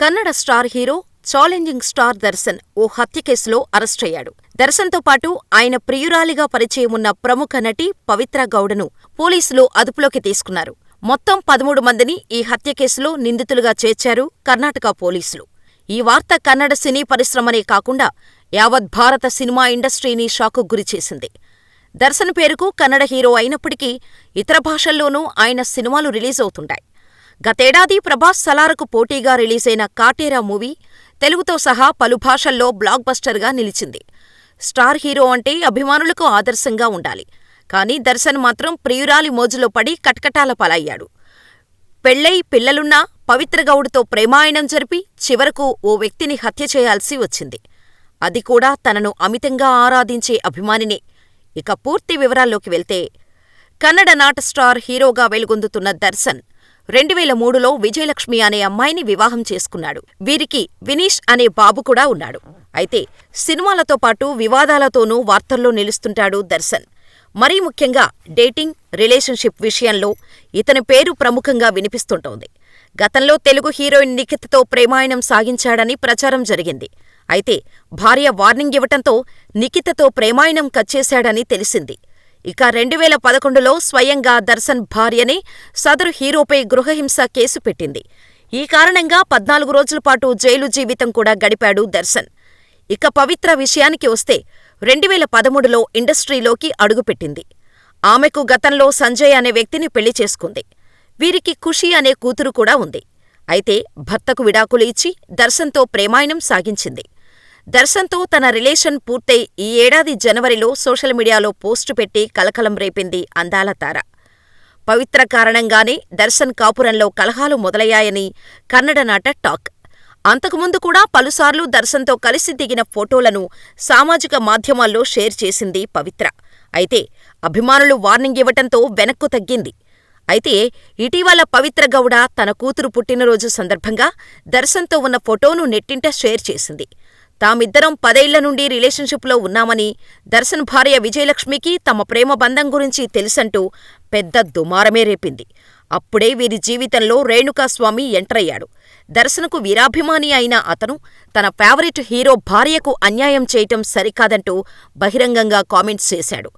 Kannada star hero, challenging star Darshan ఓ హత్య కేసులో అరెస్టయ్యాడు. దర్శన్తో పాటు ఆయన ప్రియురాలిగా పరిచయం ఉన్న ప్రముఖ నటి పవిత్ర గౌడను పోలీసులు అదుపులోకి తీసుకున్నారు. మొత్తం పదమూడు మందిని ఈ హత్య కేసులో నిందితులుగా చేర్చారు కర్ణాటక పోలీసులు. ఈ వార్త కన్నడ సినీ పరిశ్రమనే కాకుండా యావత్ భారత సినిమా ఇండస్ట్రీని షాకుకు గురిచేసింది. దర్శన్ పేరుకు కన్నడ హీరో అయినప్పటికీ ఇతర భాషల్లోనూ ఆయన సినిమాలు రిలీజవుతుంటాయి. గతేడాది ప్రభాస్ సలారకు పోటీగా రిలీజైన కాటేరా మూవీ తెలుగుతో సహా పలు భాషల్లో బ్లాక్ బస్టర్గా నిలిచింది. స్టార్ హీరో అంటే అభిమానులకు ఆదర్శంగా ఉండాలి. కానీ దర్శన్ మాత్రం ప్రియురాలి మోజులో పడి కటకటాల పాలయ్యాడు. పెళ్ళై పిల్లలున్నా పవిత్ర గౌడతో ప్రేమాయణం జరిపి చివరకు ఓ వ్యక్తిని హత్య చేయాల్సి వచ్చింది. అది కూడా తనను అమితంగా ఆరాధించే అభిమానినే. ఇక పూర్తి వివరాల్లోకి వెళ్తే కన్నడ నాట స్టార్ హీరోగా వెలుగొందుతున్న దర్శన్ రెండువేల మూడులో విజయలక్ష్మి అనే అమ్మాయిని వివాహం చేసుకున్నాడు. వీరికి వినీష్ అనే బాబు కూడా ఉన్నాడు. అయితే సినిమాలతో పాటు వివాదాలతోనూ వార్తల్లో నిలుస్తుంటాడు దర్శన్. మరీ ముఖ్యంగా డేటింగ్, రిలేషన్షిప్ విషయంలో ఇతని పేరు ప్రముఖంగా వినిపిస్తుంటోంది. గతంలో తెలుగు హీరోయిన్ నిఖితతో ప్రేమాయణం సాగించాడని ప్రచారం జరిగింది. అయితే భార్య వార్నింగ్ ఇవ్వటంతో నిఖితతో ప్రేమాయణం కచ్చేశాడని తెలిసింది. ఇక రెండువేల పదకొండులో స్వయంగా దర్శన్ భార్యనే సదరు హీరోపై గృహహింస కేసు పెట్టింది. ఈ కారణంగా పద్నాలుగు రోజులపాటు జైలు జీవితం కూడా గడిపాడు దర్శన్. ఇక పవిత్ర విషయానికి వస్తే రెండువేల పదమూడులో ఇండస్ట్రీలోకి అడుగుపెట్టింది. ఆమెకు గతంలో సంజయ్ అనే వ్యక్తిని పెళ్ళి చేసుకుంది. వీరికి ఖుషి అనే కూతురు కూడా ఉంది. అయితే భర్తకు విడాకులు ఇచ్చి దర్శన్తో ప్రేమాయణం సాగించింది. దర్శన్తో తన రిలేషన్ పూర్తయి ఈ ఏడాది జనవరిలో సోషల్ మీడియాలో పోస్టు పెట్టి కలకలం రేపింది అందాల తార. పవిత్ర కారణంగానే దర్శన్ కాపురంలో కలహాలు మొదలయ్యాయని కన్నడ నాట టాక్. అంతకుముందు కూడా పలుసార్లు దర్శన్తో కలిసి దిగిన ఫోటోలను సామాజిక మాధ్యమాల్లో షేర్ చేసింది పవిత్ర. అయితే అభిమానులు వార్నింగ్ ఇవ్వటంతో వెనక్కు తగ్గింది. అయితే ఇటీవల పవిత్ర గౌడ తన కూతురు పుట్టినరోజు సందర్భంగా దర్శన్తో ఉన్న ఫోటోను నెట్టింట షేర్ చేసింది. తామిద్దరం పదేళ్ళ నుండి రిలేషన్షిప్లో ఉన్నామని, దర్శన్ భార్య విజయలక్ష్మికి తమ ప్రేమ బంధం గురించి తెలుసంటూ పెద్ద దుమారమే రేపింది. అప్పుడే వీరి జీవితంలో రేణుకాస్వామి ఎంటరయ్యాడు. దర్శన్కు వీరాభిమాని అయిన అతను తన ఫేవరెట్ హీరో భార్యకు అన్యాయం చేయటం సరికాదంటూ బహిరంగంగా కామెంట్స్ చేశాడు.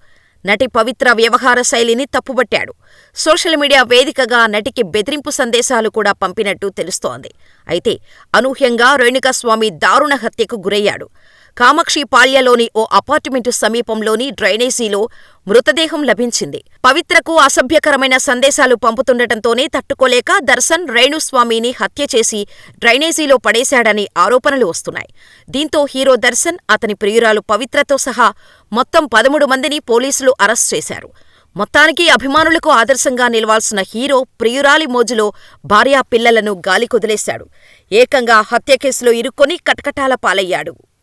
నటి పవిత్ర వ్యవహార శైలిని తప్పుబట్టాడు. సోషల్ మీడియా వేదికగా నటికి బెదిరింపు సందేశాలు కూడా పంపినట్టు తెలుస్తోంది. అయితే అనూహ్యంగా రేణుకాస్వామి దారుణ హత్యకు గురయ్యాడు. కామాక్షిపాళ్యలోని ఓ అపార్టుమెంటు సమీపంలోని డ్రైనేజీలో మృతదేహం లభించింది. పవిత్రకు అసభ్యకరమైన సందేశాలు పంపుతుండటంతోనే తట్టుకోలేక దర్శన్ రేణుస్వామిని హత్య చేసి డ్రైనేజీలో పడేశాడని ఆరోపణలు వస్తున్నాయి. దీంతో హీరో దర్శన్, అతని ప్రియురాలు పవిత్రతో సహా మొత్తం పదమూడు మందిని పోలీసులు అరెస్ట్ చేశారు. మొత్తానికి అభిమానులకు ఆదర్శంగా నిలవాల్సిన హీరో ప్రియురాలి మోజులో భార్యా పిల్లలను గాలికొదిలేశాడు. ఏకంగా హత్య కేసులో ఇరుక్కొని కటకటాల పాలయ్యాడు.